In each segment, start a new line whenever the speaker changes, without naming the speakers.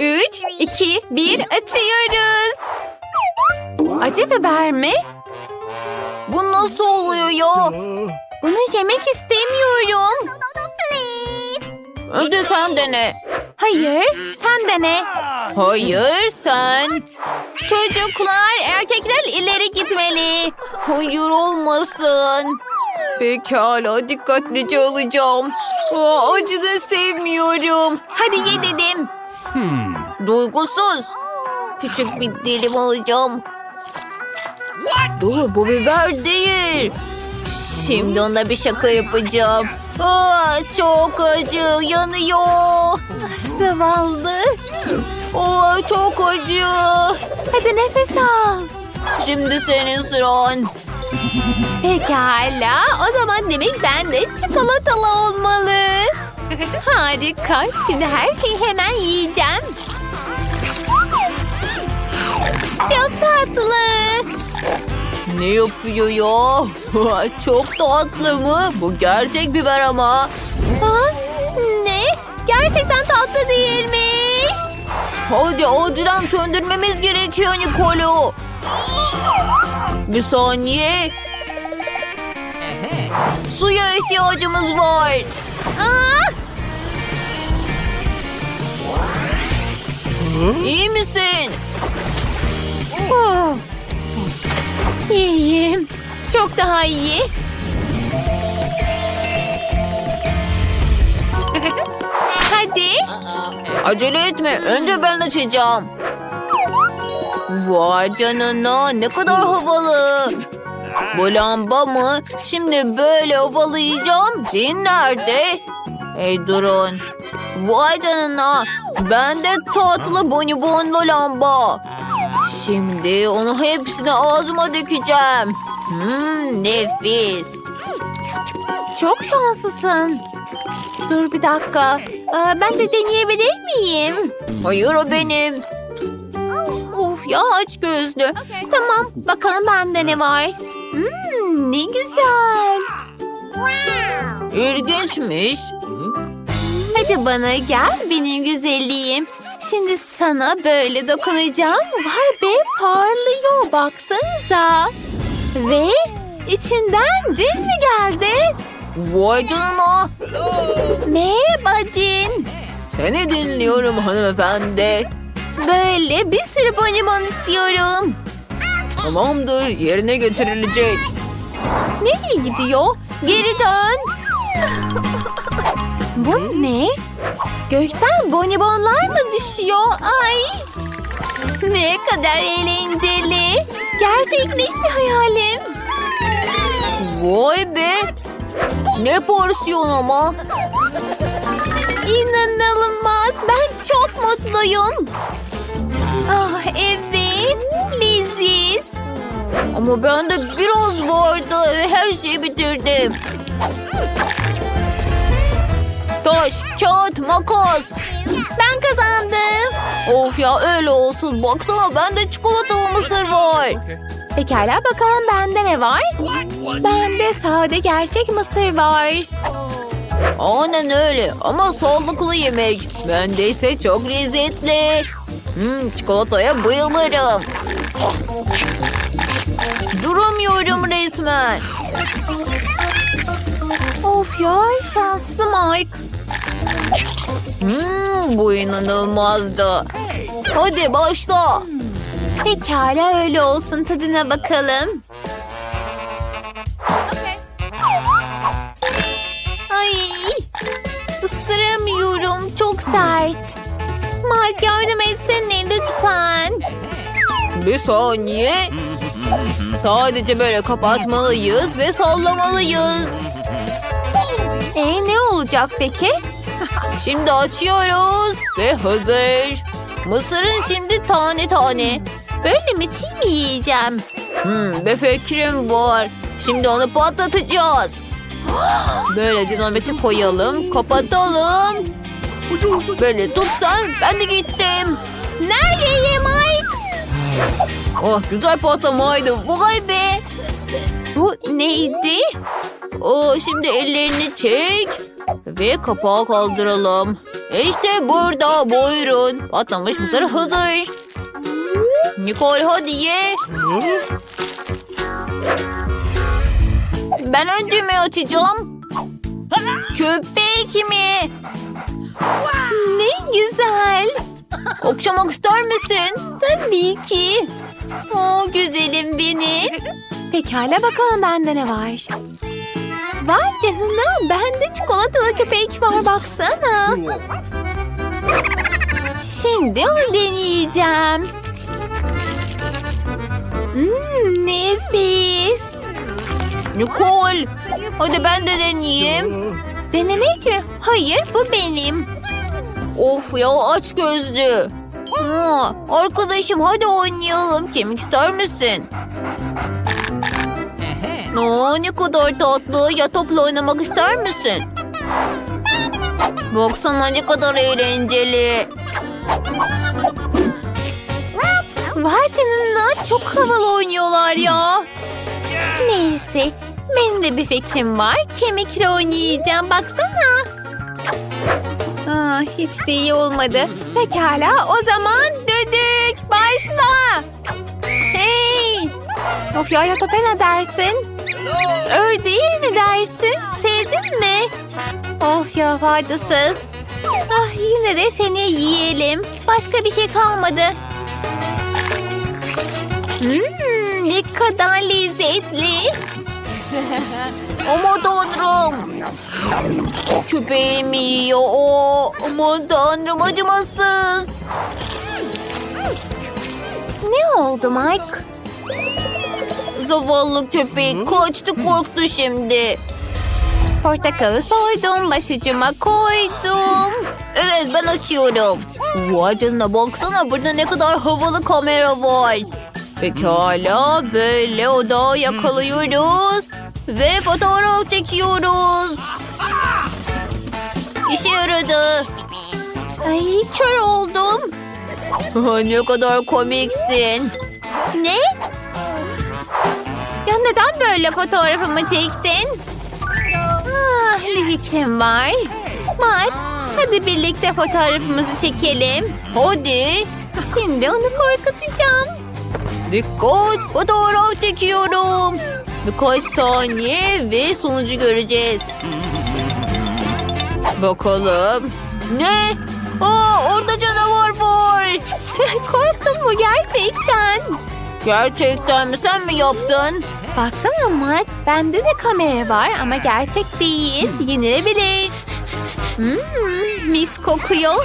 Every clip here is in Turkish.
Üç, iki, bir açıyoruz. Acı biber mi? Bu nasıl oluyor ya? Bunu yemek istemiyorum. Önce sen dene. Hayır, sen dene. Hayır, sen. Çocuklar, erkekler ileri gitmeli. Hayır olmasın. Pekala, dikkatlice alacağım. Aa, acı da sevmiyorum. Hadi ye dedim. Duygusuz. Küçük bir dilim alacağım. Dur bu biber değil. Şimdi ona bir şaka yapacağım. Aa, çok acı yanıyor. Zavallı. Aa, çok acı. Hadi nefes al. Şimdi senin sıran. Pekala. O zaman demek ben de çikolatalı olmalı. Harika. Şimdi her şeyi hemen yiyeceğim. Çok tatlı. Ne yapıyor ya? Çok tatlı mı? Bu gerçek biber ama. Ha? Ne? Gerçekten tatlı değilmiş. Hadi acilen söndürmemiz gerekiyor Nikolo. Bir saniye. Suya ihtiyacımız var. Aa! İyi misin? Oh. İyiyim. Çok daha iyi. Hadi. Acele etme. Önce ben açacağım. Vay canına ne kadar havalı. Bu lamba mı? Şimdi böyle ovalayacağım. Cin nerede? Hey durun. Vay canına. Bende tatlı bonibonlu lamba. Şimdi onu hepsini ağzıma dökeceğim. Hmm, nefis. Çok şanslısın. Dur bir dakika. Ee, ben de deneyebilir miyim? Hayır o benim. Of ya aç gözlü. Tamam bakalım bende ne var. Hmm, ne güzel. İlginçmiş. Hadi bana gel benim güzelliğim. Şimdi sana böyle dokunacağım. Vay be parlıyor baksanıza. Ve içinden cin mi geldi? Vay canına. Merhaba cin. Seni dinliyorum hanımefendi. Böyle bir sürü bonibon istiyorum. Tamamdır yerine getirilecek. Nereye gidiyor? Geri dön. Bu ne? Gökten bonibonlar mı düşüyor? Ay! Ne kadar eğlenceli. Gerçekleşti hayalim. Vay be. Ne porsiyon ama. İnanılmaz. Ben çok mutluyum. Ah evet. Leziz. Ama bende biraz vardı. Her şeyi bitirdim. Taş, kağıt, makas. Ben kazandım. Of ya öyle olsun. Baksana bende çikolatalı mısır var. Pekala bakalım bende ne var? Bende sade gerçek mısır var. Aynen öyle ama sağlıklı yemek. Bende ise çok lezzetli. Hmm, çikolataya bayılırım. Duramıyorum resmen. Of ya şanslı Mike. Hmm, bu inanılmazdı. Hadi başla. Pekala öyle olsun tadına bakalım. Ay ısıramıyorum çok sert. Mike yardım etsene lütfen. Bir saniye. Sadece böyle kapatmalıyız ve sallamalıyız. E ne olacak peki? Şimdi açıyoruz ve hazır. Mısırın şimdi tane tane. Böyle mi çiğ mi yiyeceğim? Hmm, bir fikrim var. Şimdi onu patlatacağız. Böyle dinamiti koyalım, kapatalım. Böyle tutsan ben de gittim. Nereye Mike? Oh güzel patlamaydı. Vay be. Bu neydi? Oh, şimdi ellerini çek. Ve kapağı kaldıralım.
İşte burada buyurun. Patlamış mısır hazır. Nicole hadi ye. Ben önce mi açacağım? Köpek mi? Ne güzel. Okşamak ister misin? Tabii ki. O güzelim beni.
Pekala bakalım bende ne var. Vay canına bende çikolatalı köpek var baksana. Şimdi onu deneyeceğim. Hmm, nefis.
Nicole hadi ben de deneyeyim.
Denemek mi? Hayır bu benim.
Of ya aç gözlü. Ha, arkadaşım hadi oynayalım. Kemik ister misin? Oo, ne kadar tatlı. Ya topla oynamak ister misin? Baksana ne kadar eğlenceli.
Vay çok havalı oynuyorlar ya. Neyse benim de bir fikrim var. Kemikle oynayacağım baksana. Ah, hiç de iyi olmadı. Pekala o zaman düdük başla. Hey! Of ya Tope ne dersin? Ördeğe ne dersin? Sevdin mi? Of ya faydasız. Ah yine de seni yiyelim. Başka bir şey kalmadı. Hmm, ne kadar lezzetli.
Aman tanrım. Köpeğimi yiyor o. Aman tanrım acımasız.
Ne oldu Mike?
Zavallı köpek kaçtı korktu şimdi.
Portakalı soydum, başucuma koydum.
Evet ben açıyorum. Vay canına baksana burada ne kadar havalı kamera var. Pekala böyle oda yakalıyoruz. Ve fotoğraf çekiyoruz. İşe yaradı.
Ay kör oldum.
ne kadar komiksin.
Ne? Neden böyle fotoğrafımı çektin? Ah, bir fikrim var. Mike, hadi birlikte fotoğrafımızı çekelim.
Hadi.
Şimdi onu korkutacağım.
Dikkat fotoğraf çekiyorum. Birkaç saniye ve sonucu göreceğiz. Bakalım. Ne? Aa, orada canavar var.
Korktun mu gerçekten?
Gerçekten mi? Sen mi yaptın?
Baksana Mike, bende de kamera var ama gerçek değil. Yenilebilir. Hmm, mis kokuyor.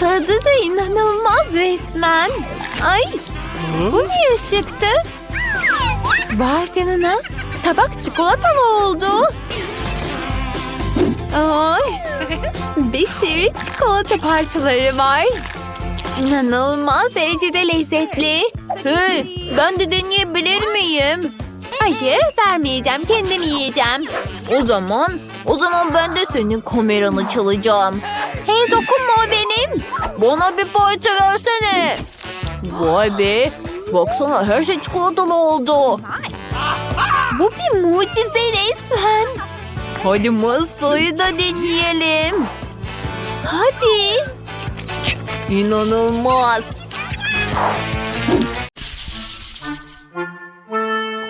Tadı da inanılmaz resmen. Ay, bu ne ışıktı? Vay canına, tabak çikolatalı oldu. Ay, bir sürü çikolata parçaları var. İnanılmaz derecede lezzetli.
Hey, ben de deneyebilir miyim?
Hayır vermeyeceğim kendim yiyeceğim.
O zaman, o zaman ben de senin kameranı çalacağım.
Hey dokunma o benim.
Bana bir parça versene. Vay be. Baksana her şey çikolatalı oldu.
Bu bir mucize resmen.
Hadi masayı da deneyelim.
Hadi.
İnanılmaz.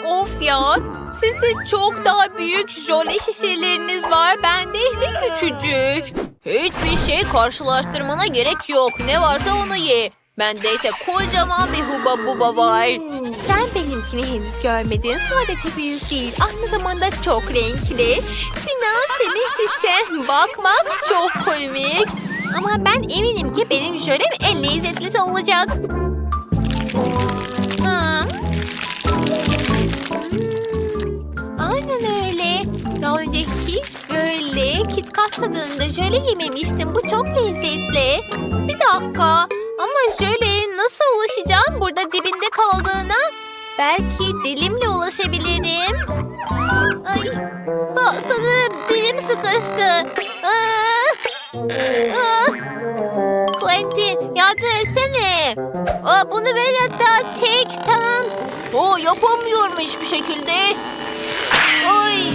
Of ya. Sizde çok daha büyük jöle şişeleriniz var. Bende ise küçücük.
Hiçbir şey karşılaştırmana gerek yok. Ne varsa onu ye. Bende ise kocaman bir huba buba var.
Sen benimkini henüz görmedin. Sadece büyük değil. Aynı zamanda çok renkli. Sinan senin şişen. Bakmak çok komik. Ama ben eminim ki benim jölem en lezzetlisi olacak. Hmm, Aynen öyle. Daha önce hiç böyle KitKat tadında jöle yememiştim. Bu çok lezzetli. Bir dakika. Ama jöle nasıl ulaşacağım burada dibinde kaldığına? Belki dilimle ulaşabilirim. Ay, sanırım dilim sıkıştı. Aa. Quentin yardım etsene. Aa, bunu ver hatta çek tamam.
O yapamıyorum hiçbir şekilde. Ay.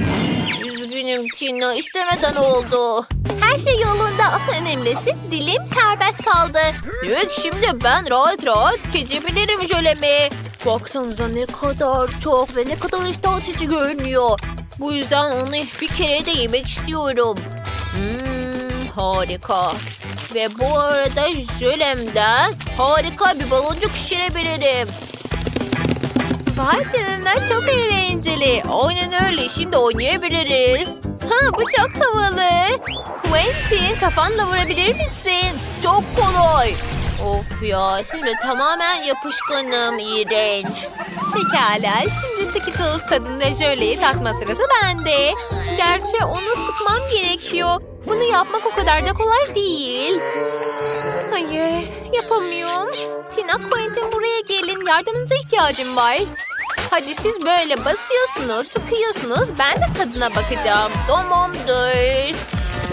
Üzgünüm Tina istemeden oldu.
Her şey yolunda. Asıl önemlisi dilim serbest kaldı.
Evet şimdi ben rahat rahat geçebilirim jölemi. Baksanıza ne kadar çok ve ne kadar iştah açıcı görünüyor. Bu yüzden onu bir kere de yemek istiyorum. Hmm, harika. Ve bu arada jölemden harika bir baloncuk şişirebilirim.
Vay canına çok eğlenceli.
Aynen öyle şimdi oynayabiliriz.
Ha bu çok havalı. Quentin kafanla vurabilir misin?
Çok kolay. Of ya şimdi tamamen yapışkanım iğrenç.
Pekala şimdi Skittles tadında jöleyi tatma sırası bende. Gerçi onu sıkmam gerekiyor. Bunu yapmak o kadar da kolay değil. Hayır yapamıyorum. Tina Quentin buraya gelin yardımınıza ihtiyacım var. Hadi siz böyle basıyorsunuz, sıkıyorsunuz. Ben de tadına bakacağım.
Tamamdır.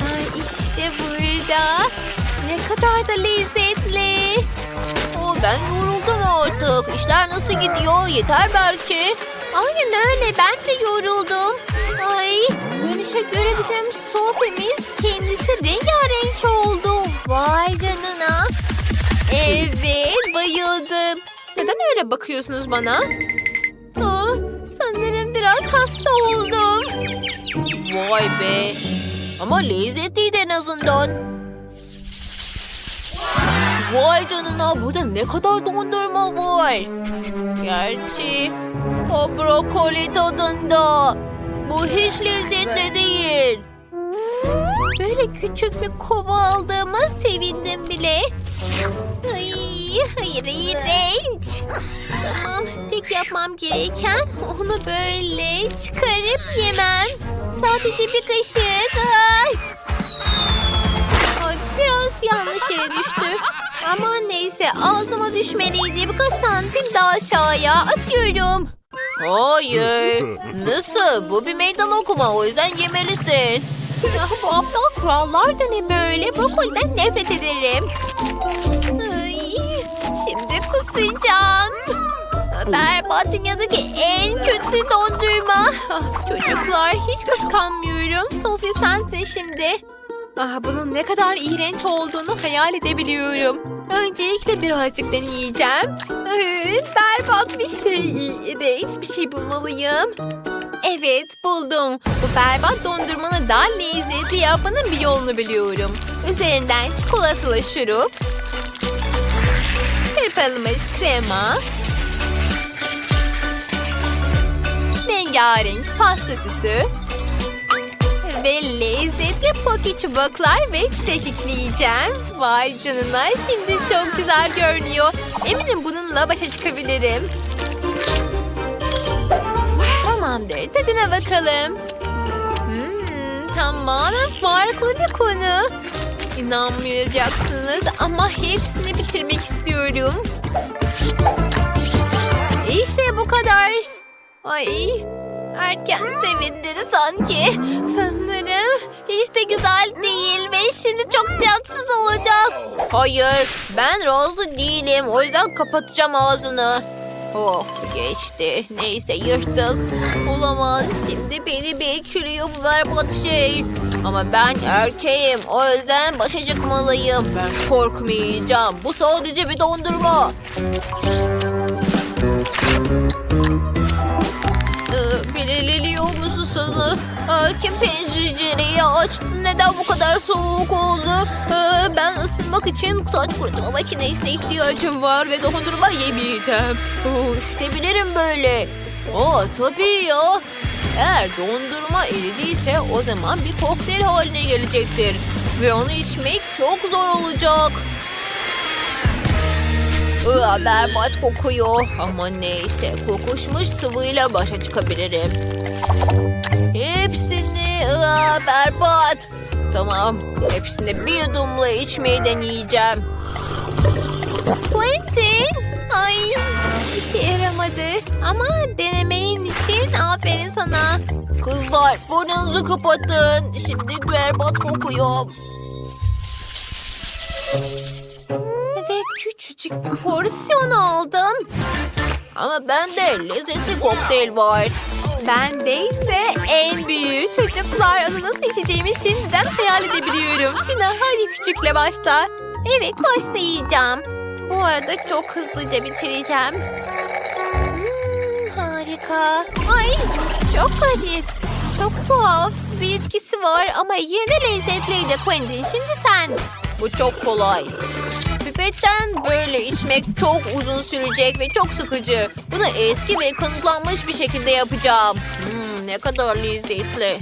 Ay işte burada. Ne kadar da lezzetli.
Oo, ben yoruldum artık. İşler nasıl gidiyor? Yeter belki.
Aynen öyle ben de yoruldum. Ay görünüşe göre bizim sofimiz kendisi rengarenk oldu. Vay canına. Evet bayıldım. Neden öyle bakıyorsunuz bana? Aa, sanırım biraz hasta oldum.
Vay be. Ama lezzetliydi en azından. Vay canına burada ne kadar dondurma var. Gerçi o brokoli tadında. Bu hiç lezzetli değil.
Böyle küçük bir kova aldığıma sevindim bile. Ay, hayır iğrenç. Tamam tek yapmam gereken onu böyle çıkarıp yemem. Sadece bir kaşık. Ay. Ay, biraz yanlış yere düştü. Ama neyse ağzıma düşmeliydi. Birkaç santim daha aşağıya atıyorum.
Hayır. Nasıl? Bu bir meydan okuma o yüzden yemelisin.
Ya bu aptal kurallar da ne böyle? Brokoliden nefret ederim. Ay, şimdi kusacağım. Berbat dünyadaki en kötü dondurma. Ah, Çocuklar hiç kıskanmıyorum. Sophie sensin şimdi. Ah, bunun ne kadar iğrenç olduğunu hayal edebiliyorum. Öncelikle birazcık deneyeceğim. Berbat bir şey. İğrenç bir şey bulmalıyım. Evet buldum. Bu berbat dondurmanı daha lezzetli yapmanın bir yolunu biliyorum. Üzerinden çikolatalı şurup, kırpılmış krema, rengarenk pasta süsü ve lezzetli poki çubuklar ve çiçek. Vay canına şimdi çok güzel görünüyor. Eminim bununla başa çıkabilirim. Tamamdır. Tadına bakalım. Hmm, tamamen farklı bir konu. İnanmayacaksınız ama hepsini bitirmek istiyorum. İşte bu kadar. Ay, erken sevindiri sanki. Sanırım hiç de güzel değil ve şimdi çok tatsız olacak.
Hayır ben razı değilim o yüzden kapatacağım ağzını. Of geçti. Neyse yırttık. Olamaz şimdi beni bekliyor bu berbat şey. Ama ben erkeğim o yüzden başa çıkmalıyım. Ben korkmayacağım. Bu sadece bir dondurma. Musunuz? Ee, Kim pencereyi açtı? Neden bu kadar soğuk oldu? Ee, Ben ısınmak için saç kurutma makinesine ihtiyacım var ve dondurma yemeyeceğim. Üşütebilirim böyle. Aa tabii ya. Eğer dondurma eridiyse o zaman bir kokteyl haline gelecektir. Ve onu içmek çok zor olacak. Iı, berbat kokuyor. Ama neyse kokuşmuş sıvıyla başa çıkabilirim. Iı, berbat. Tamam hepsini bir yudumla içmeyi deneyeceğim.
Quentin! Ay işe yaramadı. Ama denemeyin için aferin sana.
Kızlar burnunuzu kapatın. Şimdi berbat kokuyor.
Ve küçücük bir porsiyon aldım.
Ama bende lezzetli kokteyl var.
Ben de ise en büyüğü çocuklar onu nasıl içeceğimi şimdiden hayal edebiliyorum. Tina hadi küçükle başla. Evet başlayacağım. Bu arada çok hızlıca bitireceğim. Hmm, harika. Ay çok garip. Çok tuhaf bir etkisi var ama yine lezzetliydi Quentin. Şimdi sen.
Bu çok kolay. Pipetten böyle içmek çok uzun sürecek ve çok sıkıcı. Bunu eski ve kanıtlanmış bir şekilde yapacağım. Hmm, ne kadar lezzetli.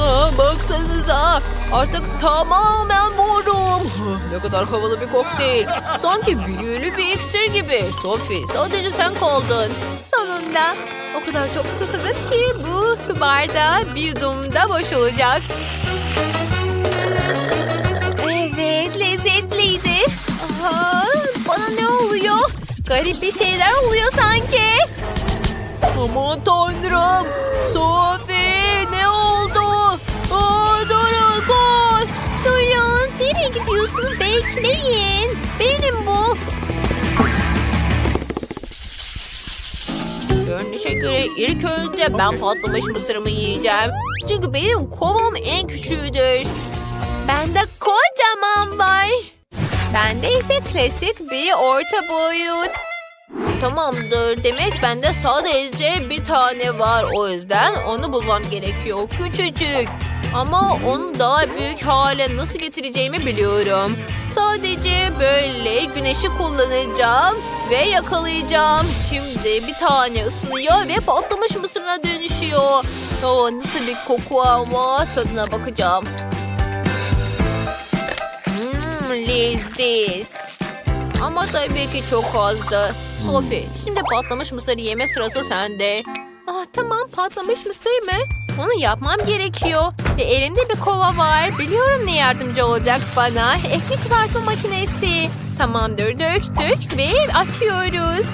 Aa, baksanıza artık tamamen morum. Ne kadar havalı bir kokteyl. Sanki büyülü bir iksir gibi. Sophie sadece sen kaldın.
Sonunda o kadar çok susadım ki bu su bardağı bir yudumda boşalacak. Evet Aha, bana ne oluyor? Garip bir şeyler oluyor sanki.
Aman tanrım. Sophie ne oldu? Aa, durun koş.
Durun nereye gidiyorsunuz bekleyin. Benim bu.
Görünüşe göre ilk önce ben patlamış mısırımı yiyeceğim. Çünkü benim kovam en küçüğüdür.
Bende kocaman var. Bende ise klasik bir orta boyut.
Tamamdır. Demek bende sadece bir tane var. O yüzden onu bulmam gerekiyor. Küçücük. Ama onu daha büyük hale nasıl getireceğimi biliyorum. Sadece böyle güneşi kullanacağım ve yakalayacağım. Şimdi bir tane ısınıyor ve patlamış mısırına dönüşüyor. Oo, nasıl bir koku ama tadına bakacağım. Leziz. Ama tabii ki çok azdı. Sophie, şimdi patlamış mısır yeme sırası sende.
Ah tamam patlamış mısır mı? Onu yapmam gerekiyor. Ve elimde bir kova var. Biliyorum ne yardımcı olacak bana. Ekmek kızartma makinesi. Tamamdır döktük ve açıyoruz.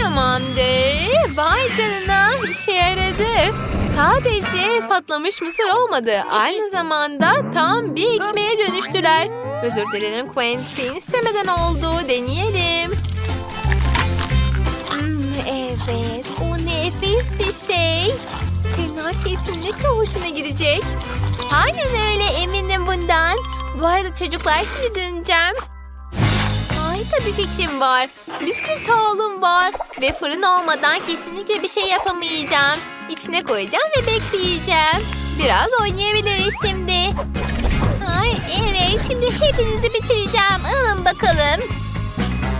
Tamamdır. Vay canına işe yaradı. Sadece patlamış mısır olmadı. Aynı zamanda tam bir ekmeğe dönüştüler. Özür dilerim Quentin. istemeden oldu. Deneyelim. Hmm, evet. O nefis bir şey. Sena kesinlikle hoşuna gidecek. Aynen öyle eminim bundan. Bu arada çocuklar şimdi döneceğim. Harika bir fikrim var. Bir sürü tavlum var. Ve fırın olmadan kesinlikle bir şey yapamayacağım. İçine koyacağım ve bekleyeceğim. Biraz oynayabiliriz şimdi. Evet şimdi hepinizi bitireceğim. Alın bakalım.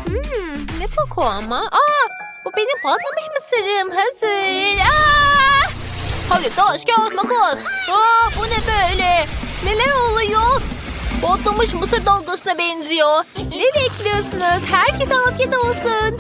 Hmm, ne koku ama. Aa, bu benim patlamış mısırım. Hazır. Aa!
Hadi taş kağıt makas. Aa, bu ne böyle?
Neler oluyor?
Patlamış mısır dalgasına benziyor.
Ne bekliyorsunuz? Herkese afiyet olsun.